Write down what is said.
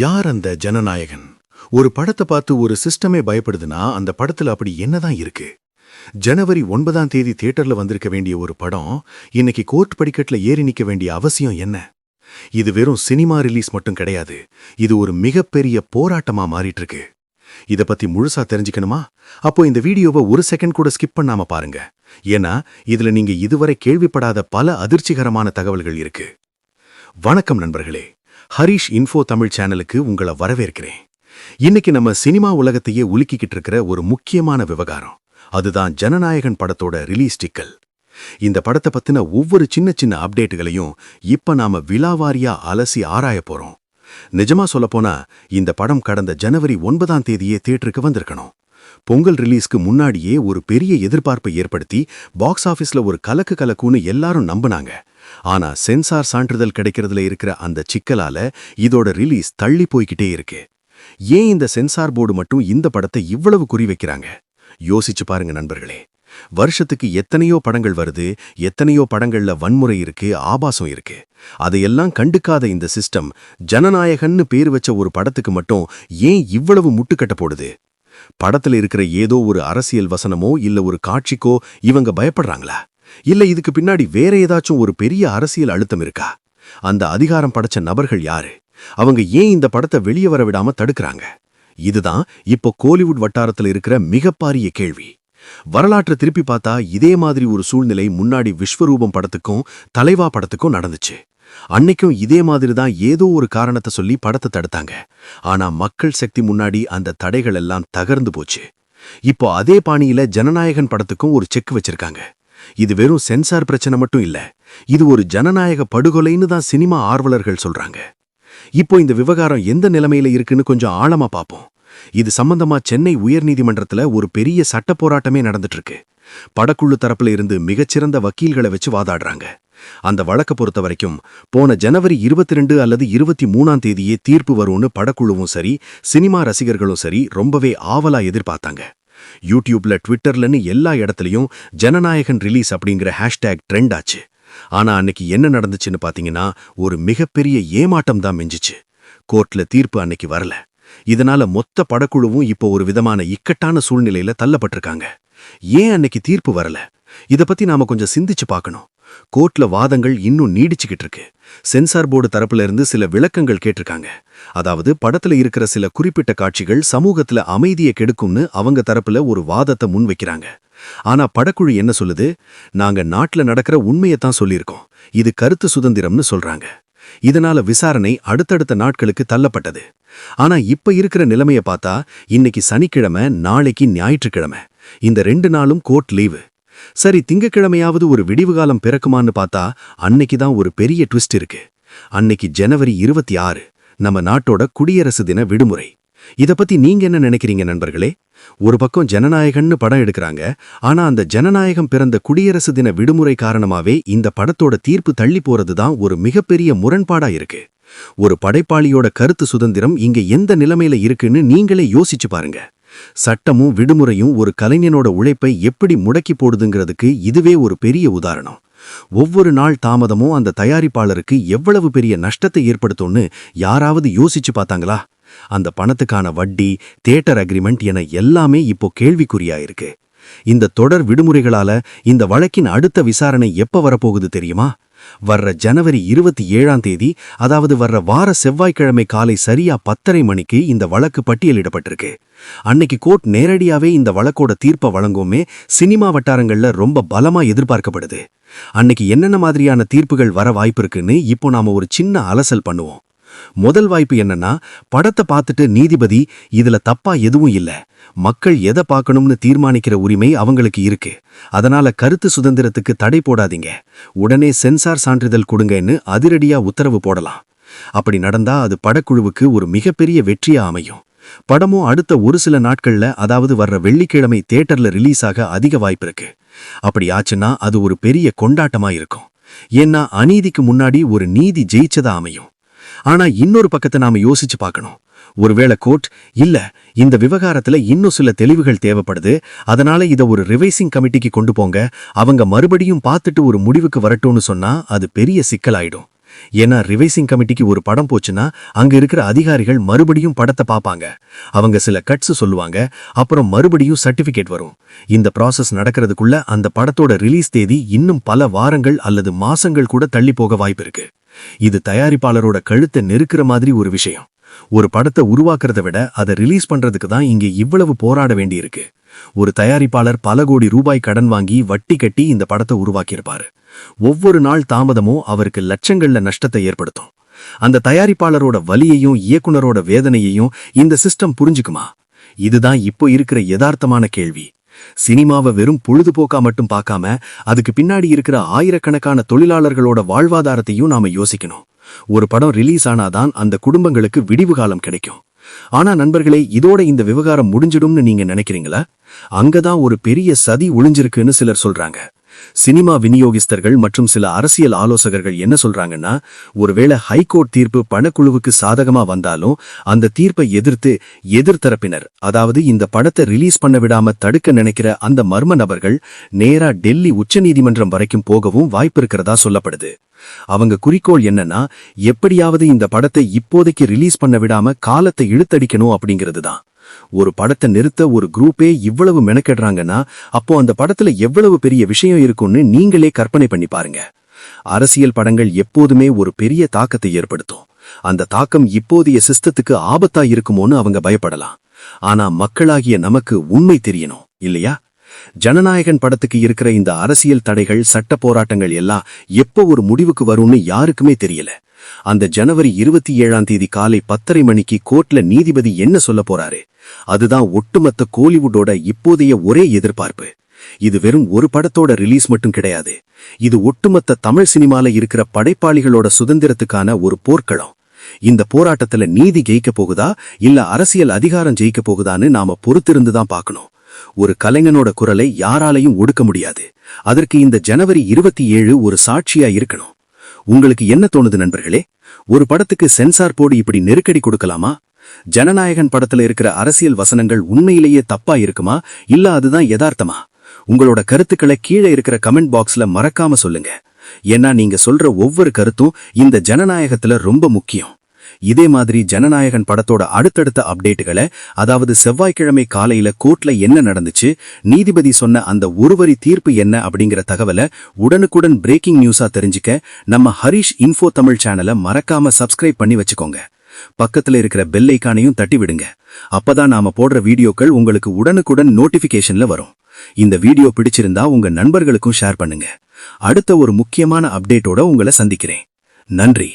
யார் அந்த ஜனநாயகன்? ஒரு படத்தை பார்த்து ஒரு சிஸ்டமே பயப்படுதுன்னா அந்த படத்துல அப்படி என்னதான் இருக்கு? ஜனவரி ஒன்பதாம் தேதி தியேட்டர்ல வந்திருக்க வேண்டிய ஒரு படம் இன்னைக்கு கோர்ட் படிக்கட்டுல ஏறி நிக்க வேண்டிய அவசியம் என்ன? இது வெறும் சினிமா ரிலீஸ் மட்டும் கிடையாது. இது ஒரு மிகப்பெரிய போராட்டமா மாறிட்டு இருக்கு இத பத்தி முழுசா தெரிஞ்சுக்கணுமா? அப்போ இந்த வீடியோவை ஒரு செகண்ட் கூட ஸ்கிப் பண்ணாம பாருங்க. ஏன்னா இதுல நீங்க இதுவரை கேள்விப்படாத பல அதிர்ச்சிகரமான தகவல்கள் இருக்கு. வணக்கம் நண்பர்களே. ஹரிஷ் இன்ஃபோ தமிழ் சேனலுக்கு உங்களை வரவேற்கிறேன். இன்னைக்கு நம்ம சினிமா உலகத்தையே உலுக்கிக்கிட்டு இருக்கிற ஒரு முக்கியமான விவகாரம். அதுதான் ஜனநாயகன் படத்தோட ரிலீஸ் டிக்கல் இந்த படத்தை பத்தின ஒவ்வொரு சின்ன சின்ன அப்டேட்டுகளையும் இப்ப நாம விலாவாரியா அலசி ஆராய போறோம். நிஜமா சொல்லப்போனா இந்த படம் கடந்த ஜனவரி ஒன்பதாம் தேதியே தியேட்டருக்கு வந்திருக்கணும். பொங்கல் ரிலீஸ்க்கு முன்னாடியே ஒரு பெரிய எதிர்பார்ப்பை ஏற்படுத்தி பாக்ஸ் ஆபீஸ்ல ஒரு கலக்கு கலக்குன்னு எல்லாரும் நம்பினாங்க. ஆனா சென்சார் சான்றிதழ் கிடைக்கிறதுல இருக்கிற அந்த சிக்கலால இதோட ரிலீஸ் தள்ளி போய்கிட்டே இருக்கு. ஏன் இந்த சென்சார் போர்டு மட்டும் இந்த படத்தை இவ்வளவு குறி வைக்கிறாங்க? யோசிச்சு பாருங்க நண்பர்களே. வருஷத்துக்கு எத்தனையோ படங்கள் வருது எத்தனையோ படங்கள்ல வன்முறை இருக்கு ஆபாசம் இருக்கு. அதையெல்லாம் கண்டுக்காத இந்த சிஸ்டம் ஜனநாயகன்னு பேர் வச்ச ஒரு படத்துக்கு மட்டும் ஏன் இவ்வளவு முட்டுக்கட்ட போடுது? படத்துல இருக்கிற ஏதோ ஒரு அரசியல் வசனமோ இல்ல ஒரு காட்சிக்கோ இவங்க பயப்படுறாங்களா? இல்ல இதுக்கு பின்னாடி வேற ஏதாச்சும் ஒரு பெரிய அரசியல் அழுத்தம் இருக்கா? அந்த அதிகாரம் படைச்ச நபர்கள் யாரு? அவங்க ஏன் இந்த படத்தை வெளியே வர விடாம தடுக்கறாங்க? இதுதான் இப்போ கோலிவுட் வட்டாரத்துல இருக்கிற மிகப்பாரிய கேள்வி. வரலாற்றை திருப்பி பார்த்தா இதே மாதிரி ஒரு சூழ்நிலை முன்னாடி விஸ்வரூபம் படத்துக்கும் தலைவா படத்துக்கும் நடந்துச்சு. அன்னைக்கும் இதே மாதிரி தான் ஏதோ ஒரு காரணத்தை சொல்லி படத்தை தடுத்தாங்க. ஆனா மக்கள் சக்தி முன்னாடி அந்த தடைகள் எல்லாம் தகர்ந்து போச்சு. இப்போ அதே பாணியில ஜனநாயகன் படத்துக்கும் ஒரு செக் வச்சிருக்காங்க. இது வெறும் சென்சார் பிரச்சனை மட்டும் இல்ல இது ஒரு ஜனநாயக படுகொலைன்னு தான் சினிமா ஆர்வலர்கள் சொல்றாங்க. இப்போ இந்த விவகாரம் எந்த நிலைமையில இருக்குன்னு கொஞ்சம் ஆழமா பார்ப்போம் இது சம்பந்தமா சென்னை உயர்நீதிமன்றத்துல ஒரு பெரிய சட்ட போராட்டமே நடந்துட்டு இருக்கு. படக்குழு தரப்புல இருந்து மிகச்சிறந்த வக்கீல்களை வச்சு வாதாடுறாங்க. அந்த வழக்க பொறுத்த வரைக்கும் போன ஜனவரி இருபத்தி ரெண்டு அல்லது இருபத்தி மூணாம் தேதியே தீர்ப்பு வரும்னு படக்குழுவும் சரி சினிமா ரசிகர்களும் சரி ரொம்பவே ஆவலா எதிர்பார்த்தாங்க. யூடியூப்ல ட்விட்டர்லன்னு எல்லா இடத்துலயும் ஜனநாயகன் ரிலீஸ் அப்படிங்கிற ஹேஷ்டேக் ட்ரெண்ட் ஆச்சு. ஆனா அன்னைக்கு என்ன நடந்துச்சுன்னு பாத்தீங்கன்னா ஒரு மிகப்பெரிய ஏமாட்டம் தான் மிஞ்சிச்சு. கோர்ட்ல தீர்ப்பு அன்னைக்கு வரல. இதனால மொத்த படக்குழுவும் இப்போ ஒரு விதமான இக்கட்டான சூழ்நிலையில தள்ளப்பட்டிருக்காங்க. ஏன் அன்னைக்கு தீர்ப்பு வரல? இத பத்தி நாம கொஞ்சம் சிந்திச்சு பார்க்கணும். கோர்ட்ல வாதங்கள் இன்னும் நீடிச்சுக்கிட்டு இருக்கு. சென்சார் போர்டு தரப்புல இருந்து சில விளக்கங்கள் கேட்டிருக்காங்க. அதாவது படத்துல இருக்கிற சில குறிப்பிட்ட காட்சிகள் சமூகத்துல அமைதியை கெடுக்கும்னு அவங்க தரப்புல ஒரு வாதத்தை முன்வைக்கிறாங்க. ஆனா படக்குழு என்ன சொல்லுது? நாங்க நாட்டுல நடக்கிற உண்மையத்தான் சொல்லியிருக்கோம். இது கருத்து சுதந்திரம்னு சொல்றாங்க. இதனால விசாரணை அடுத்தடுத்த நாட்களுக்கு தள்ளப்பட்டது. ஆனா இப்ப இருக்கிற நிலைமைய பார்த்தா இன்னைக்கு சனிக்கிழமை நாளைக்கு ஞாயிற்றுக்கிழமை. இந்த ரெண்டு நாளும் கோர்ட் லீவு. சரி திங்கக்கிழமையாவது ஒரு விடிவு காலம் பிறக்குமான்னு பார்த்தா அன்னைக்கு தான் ஒரு பெரிய ட்விஸ்ட் இருக்கு. அன்னைக்கு ஜனவரி இருபத்தி ஆறு நம்ம நாட்டோட குடியரசு தின விடுமுறை. இத பத்தி நீங்க என்ன நினைக்கிறீங்க நண்பர்களே? ஒரு பக்கம் ஜனநாயகன்னு படம் எடுக்கிறாங்க ஆனா அந்த ஜனநாயகம் பிறந்த குடியரசு தின விடுமுறை காரணமாவே இந்த படத்தோட தீர்ப்பு தள்ளி போறது தான் ஒரு மிகப்பெரிய முரண்பாடா இருக்கு. ஒரு படைப்பாளியோட கருத்து சுதந்திரம் இங்க எந்த நிலைமையில இருக்குன்னு நீங்களே யோசிச்சு பாருங்க. சட்டமும் விடுமுறையும் ஒரு கலைஞனோட உழைப்பை எப்படி முடக்கி போடுதுங்கிறதுக்கு இதுவே ஒரு பெரிய உதாரணம். ஒவ்வொரு நாள் தாமதமும் அந்த தயாரிப்பாளருக்கு எவ்வளவு பெரிய நஷ்டத்தை ஏற்படுத்தும்னு யாராவது யோசிச்சு பார்த்தாங்களா? அந்த பணத்துக்கான வட்டி தேட்டர் அக்ரிமெண்ட் என எல்லாமே இப்போ கேள்விக்குறியா இருக்கு இந்த தொடர் விடுமுறைகளால இந்த வழக்கின் அடுத்த விசாரணை எப்ப வரப்போகுது தெரியுமா? வர்ற ஜனவரி இருபத்தி ஏழாம் தேதி அதாவது வர்ற வார செவ்வாய்க்கிழமை காலை சரியா பத்தரை மணிக்கு இந்த வழக்கு பட்டியலிடப்பட்டிருக்கு. அன்னைக்கு கோர்ட் நேரடியாவே இந்த வழக்கோட தீர்ப்பை வழங்குமே சினிமா வட்டாரங்கள்ல ரொம்ப பலமா எதிர்பார்க்கப்படுது. அன்னைக்கு என்னென்ன மாதிரியான தீர்ப்புகள் வர வாய்ப்பு இருக்குன்னு இப்போ நாம ஒரு சின்ன அலசல் பண்ணுவோம். முதல் வாய்ப்பு என்னன்னா படத்தை பார்த்துட்டு நீதிபதி இதுல தப்பா எதுவும் இல்ல. மக்கள் எதை பார்க்கணும்னு தீர்மானிக்கிற உரிமை அவங்களுக்கு இருக்கு. அதனால கருத்து சுதந்திரத்துக்கு தடை போடாதீங்க. உடனே சென்சார் சான்றிதழ் கொடுங்கன்னு அதிரடியா உத்தரவு போடலாம். அப்படி நடந்தா அது படக்குழுவுக்கு ஒரு மிகப்பெரிய வெற்றியா அமையும். படமும் அடுத்த ஒரு சில நாட்கள்ல அதாவது வர்ற வெள்ளிக்கிழமை தியேட்டர்ல ரிலீஸ் ஆக அதிக வாய்ப்பு இருக்கு. அப்படி ஆச்சுன்னா அது ஒரு பெரிய கொண்டாட்டமா இருக்கும். ஏன்னா அநீதிக்கு முன்னாடி ஒரு நீதி ஜெயிச்சதா அமையும். ஆனா இன்னொரு பக்கத்தை நாம யோசிச்சு பார்க்கணும். ஒருவேளை கோர்ட் இல்ல இந்த விவகாரத்துல இன்னும் சில தெளிவுகள் தேவைப்படுது அதனால இத ஒரு ரிவைசிங் கமிட்டிக்கு கொண்டு போங்க அவங்க மறுபடியும் பார்த்துட்டு ஒரு முடிவுக்கு வரட்டும்னு சொன்னா அது பெரிய சிக்கலாயிடும். ஏன்னா ரிவைசிங் கமிட்டிக்கு ஒரு படம் போச்சுன்னா அங்க இருக்கிற அதிகாரிகள் மறுபடியும் படத்தை பார்ப்பாங்க. அவங்க சில கட்ஸ் சொல்லுவாங்க அப்புறம் மறுபடியும் சர்டிபிகேட் வரும். இந்த ப்ராசஸ் நடக்கிறதுக்குள்ள அந்த படத்தோட ரிலீஸ் தேதி இன்னும் பல வாரங்கள் அல்லது மாசங்கள் கூட தள்ளி போக வாய்ப்பு இருக்கு. இது தயாரிப்பாளரோட கழுத்தை நெருக்கிற மாதிரி ஒரு விஷயம். ஒரு படத்தை உருவாக்குறத விட அதை ரிலீஸ் பண்றதுக்கு தான் இங்க இவ்வளவு போராட வேண்டியிருக்கு. ஒரு தயாரிப்பாளர் பல கோடி ரூபாய் கடன் வாங்கி வட்டி கட்டி இந்த படத்தை உருவாக்கியிருப்பாரு. ஒவ்வொரு நாள் தாமதமும் அவருக்கு லட்சங்கள்ல நஷ்டத்தை ஏற்படுத்தும். அந்த தயாரிப்பாளரோட வலியையும் இயக்குனரோட வேதனையையும் இந்த சிஸ்டம் புரிஞ்சுக்குமா? இதுதான் இப்போ இருக்கிற யதார்த்தமான கேள்வி. சினிமாவை வெறும் பொழுதுபோக்கா மட்டும் பார்க்காம அதுக்கு பின்னாடி இருக்கிற ஆயிரக்கணக்கான தொழிலாளர்களோட வாழ்வாதாரத்தையும் நாம யோசிக்கணும். ஒரு படம் ரிலீஸ் ஆனாதான் அந்த குடும்பங்களுக்கு விடிவு காலம் கிடைக்கும். ஆனா நண்பர்களே இதோட இந்த விவகாரம் முடிஞ்சிடும்னு நீங்க நினைக்கிறீங்களா? அங்கதான் ஒரு பெரிய சதி ஒளிஞ்சிருக்குன்னு சிலர் சொல்றாங்க. சினிமா விநியோகிஸ்தர்கள் மற்றும் சில அரசியல் ஆலோசகர்கள் என்ன சொல்றாங்கன்னா ஒருவேளை ஹைகோர்ட் தீர்ப்பு பணக்குழுவுக்கு சாதகமா வந்தாலும் அந்த தீர்ப்பை எதிர்த்து எதிர்த்தரப்பினர் அதாவது இந்த படத்தை ரிலீஸ் பண்ண விடாம தடுக்க நினைக்கிற அந்த மர்ம நபர்கள் நேரா டெல்லி உச்சநீதிமன்றம் வரைக்கும் போகவும் வாய்ப்பு இருக்கிறதா சொல்லப்படுது. அவங்க குறிக்கோள் என்னன்னா எப்படியாவது இந்த படத்தை இப்போதைக்கு ரிலீஸ் பண்ண விடாம காலத்தை இழுத்தடிக்கணும் அப்படிங்கிறது தான் ஒரு படத்தை நிறுத்த ஒரு குரூப்பே இவ்வளவு மெனக்கெடுறாங்கன்னா அப்போ அந்த படத்துல எவ்வளவு பெரிய விஷயம் இருக்கும்னு நீங்களே கற்பனை பண்ணி பாருங்க. அரசியல் படங்கள் எப்போதுமே ஒரு பெரிய தாக்கத்தை ஏற்படுத்தும். அந்த தாக்கம் இப்போதைய சிஸ்டத்துக்கு ஆபத்தா இருக்குமோன்னு அவங்க பயப்படலாம். ஆனா மக்களாகிய நமக்கு உண்மை தெரியணும் இல்லையா? ஜனநாயகன் படத்துக்கு இருக்கிற இந்த அரசியல் தடைகள் சட்ட போராட்டங்கள் எல்லாம் எப்போ ஒரு முடிவுக்கு வரும்னு யாருக்குமே தெரியல. அந்த ஜனவரி இருபத்தி ஏழாம் தேதி காலை பத்தரை மணிக்கு கோர்ட்ல நீதிபதி என்ன சொல்ல போறாரு? அதுதான் ஒட்டுமொத்த கோலிவுட்டோட இப்போதைய ஒரே எதிர்பார்ப்பு. இது வெறும் ஒரு படத்தோட ரிலீஸ் மட்டும் கிடையாது. இது ஒட்டுமொத்த தமிழ் சினிமால இருக்கிற படைப்பாளிகளோட சுதந்திரத்துக்கான ஒரு போர்க்களம். இந்த போராட்டத்துல நீதி ஜெயிக்க போகுதா? இல்ல அரசியல் அதிகாரம் ஜெயிக்க போகுதான்னு நாம பொறுத்திருந்து தான் பார்க்கணும். ஒரு கலைஞனோட குரலை யாராலையும் ஒடுக்க முடியாது. அதற்கு இந்த ஜனவரி இருபத்தி ஏழு ஒரு சாட்சியா இருக்கணும். உங்களுக்கு என்ன தோணுது நண்பர்களே? ஒரு படத்துக்கு சென்சார் போடு இப்படி நெருக்கடி கொடுக்கலாமா? ஜனநாயகன் படத்துல இருக்கிற அரசியல் வசனங்கள் உண்மையிலேயே தப்பா இருக்குமா? இல்ல அதுதான் யதார்த்தமா? உங்களோட கருத்துக்களை கீழே இருக்கிற கமெண்ட் பாக்ஸ்ல மறக்காம சொல்லுங்க. ஏன்னா நீங்க சொல்ற ஒவ்வொரு கருத்தும் இந்த ஜனநாயகத்துல ரொம்ப முக்கியம். இதே மாதிரி ஜனநாயகன் படத்தோட அடுத்தடுத்த அப்டேட்டுகளை அதாவது செவ்வாய்க்கிழமை காலையில கோர்ட்ல என்ன நடந்துச்சு நீதிபதி சொன்ன அந்த ஒருவரி தீர்ப்பு என்ன அப்படிங்கிற தகவலை உடனுக்குடன் பிரேக்கிங் நியூஸா தெரிஞ்சுக்க நம்ம ஹரிஷ் இன்ஃபோ தமிழ் சேனலை மறக்காம சப்ஸ்கிரைப் பண்ணி வச்சுக்கோங்க. பக்கத்துல இருக்கிற பெல் ஐக்கானையும் தட்டி விடுங்க. அப்பதான் நாம போடுற வீடியோக்கள் உங்களுக்கு உடனுக்குடன் நோட்டிபிகேஷன்ல வரும். இந்த வீடியோ பிடிச்சிருந்தா உங்க நண்பர்களுக்கும் ஷேர் பண்ணுங்க. அடுத்த ஒரு முக்கியமான அப்டேட்டோட உங்களை சந்திக்கிறேன். நன்றி.